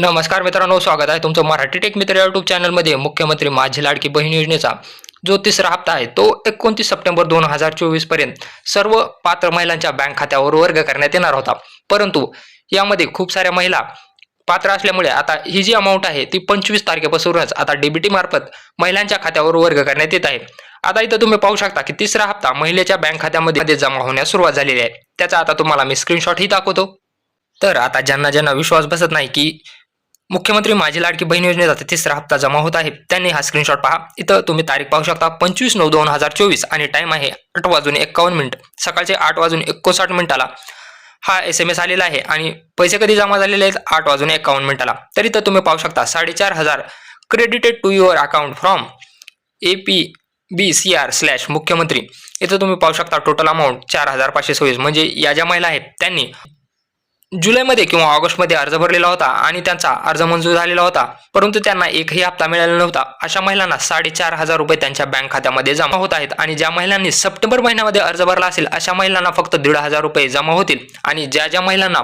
नमस्कार मित्रांनो स्वागत आहे तुमचं मराठी टेक मित्र युट्यूब चॅनलमध्ये. मुख्यमंत्री माझी लाडकी बहीण योजनेचा जो तिसरा हप्ता आहे तो एकोणतीस सप्टेंबर दोन हजार चोवीसपर्यंत सर्व पात्र महिलांच्या बँक खात्यावर वर्ग करण्यात येणार होता. परंतु यामध्ये खूप साऱ्या महिला पात्र असल्यामुळे आता ही जी अमाऊंट आहे ती पंचवीस तारखेपासूनच आता डीबीटी मार्फत महिलांच्या खात्यावर वर्ग करण्यात येत आहे. आता इथं तुम्ही पाहू शकता की तिसरा हप्ता महिलेच्या बँक खात्यामध्ये जमा होण्यास सुरुवात झालेली आहे. त्याचा आता तुम्हाला मी स्क्रीनशॉटही दाखवतो. तर आता ज्यांना ज्यांना विश्वास बसत नाही की मुख्यमंत्री माझी लाडकी बहीण योजनेचा तिसरा हप्ता जमा होत आहे. त्यांनी हा स्क्रीनशॉट पहा. इथं तुम्ही तारीख पाहू शकता. पंचवीस नऊ दोन हजार चोवीस आणि टाइम आहे आठ वाजून एक्कावन्न मिनिट. सकाळचे आठ वाजून एकोणसाठ मिनिटाला हा एस एम एस आलेला आहे आणि पैसे कधी जमा झालेले आहेत? आठ वाजून एकावन्न मिनिटाला. तर इथं तुम्ही पाहू शकता साडेचार हजार credited to your account from A P B C R slash मुख्यमंत्री. इथं तुम्ही पाहू शकता टोटल अमाऊंट चार हजार पाचशे सव्वीस. म्हणजे या ज्या महिला आहेत त्यांनी जुलैमध्ये किंवा ऑगस्टमध्ये अर्ज भरलेला होता आणि त्यांचा अर्ज मंजूर झालेला होता परंतु त्यांना एकही हप्ता मिळाला नव्हता. अशा महिलांना साडेचार हजार रुपये त्यांच्या बँक खात्यामध्ये जमा होत आहेत आणि ज्या महिलांनी सप्टेंबर महिन्यामध्ये अर्ज भरला असेल अशा महिलांना फक्त दीड हजार रुपये जमा होतील आणि ज्या ज्या महिलांना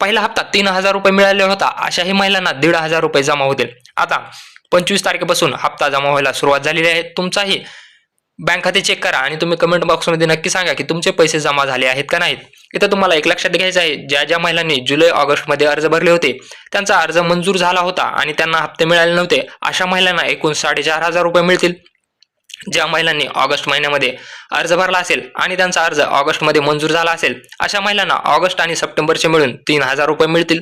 पहिला हप्ता तीन हजार रुपये मिळाले होता अशाही महिलांना दीड हजार रुपये जमा होतील. आता पंचवीस तारखेपासून हप्ता जमा व्हायला सुरुवात झालेली आहे. तुमचाही बँक खाते चेक करा आणि तुम्ही कमेंट बॉक्समध्ये नक्की सांगा की तुमचे पैसे जमा झाले आहेत का नाहीत. इथं तुम्हाला एक लक्षात घ्यायचं आहे. ज्या ज्या महिलांनी जुलै ऑगस्टमध्ये अर्ज भरले होते त्यांचा अर्ज मंजूर झाला होता आणि त्यांना हप्ते मिळाले नव्हते. अशा महिलांना एकूण साडेचार हजार रुपये मिळतील. ज्या महिलांनी ऑगस्ट महिन्यामध्ये अर्ज भरला असेल आणि त्यांचा अर्ज ऑगस्टमध्ये मंजूर झाला असेल अशा महिलांना ऑगस्ट आणि सप्टेंबरचे मिळून तीन हजार रुपये मिळतील.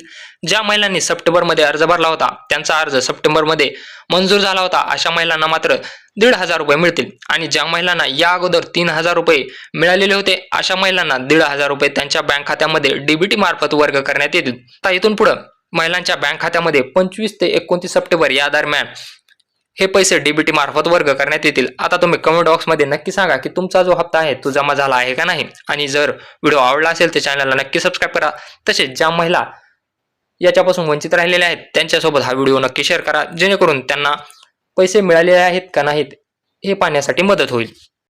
ज्या महिलांनी सप्टेंबरमध्ये अर्ज भरला होता त्यांचा अर्ज सप्टेंबरमध्ये मंजूर झाला होता अशा महिलांना मात्र दीड हजार रुपये मिळतील. आणि ज्या महिलांना या अगोदर तीन हजार रुपये मिळालेले होते अशा महिलांना दीड हजार रुपये त्यांच्या बँक खात्यामध्ये डीबीटी मार्फत वर्ग करण्यात येतील. आता इथून पुढं महिलांच्या बँक खात्यामध्ये पंचवीस ते एकोणतीस सप्टेंबर या दरम्यान हे पैसे डीबीटी मार्फत वर्ग करण्यात येतील. आता तुम्ही कमेंट बॉक्समध्ये नक्की सांगा की तुमचा जो हप्ता आहे तो जमा झाला आहे का नाही? आणि जर व्हिडिओ आवडला असेल तर चॅनलला नक्की सबस्क्राईब करा. तसेच ज्या महिला याच्यापासून वंचित राहिलेल्या आहेत त्यांच्यासोबत हा व्हिडिओ नक्की शेअर करा. जेणेकरून त्यांना पैसे मिळालेले आहेत का नाहीत हे पाहण्यासाठी मदत होईल.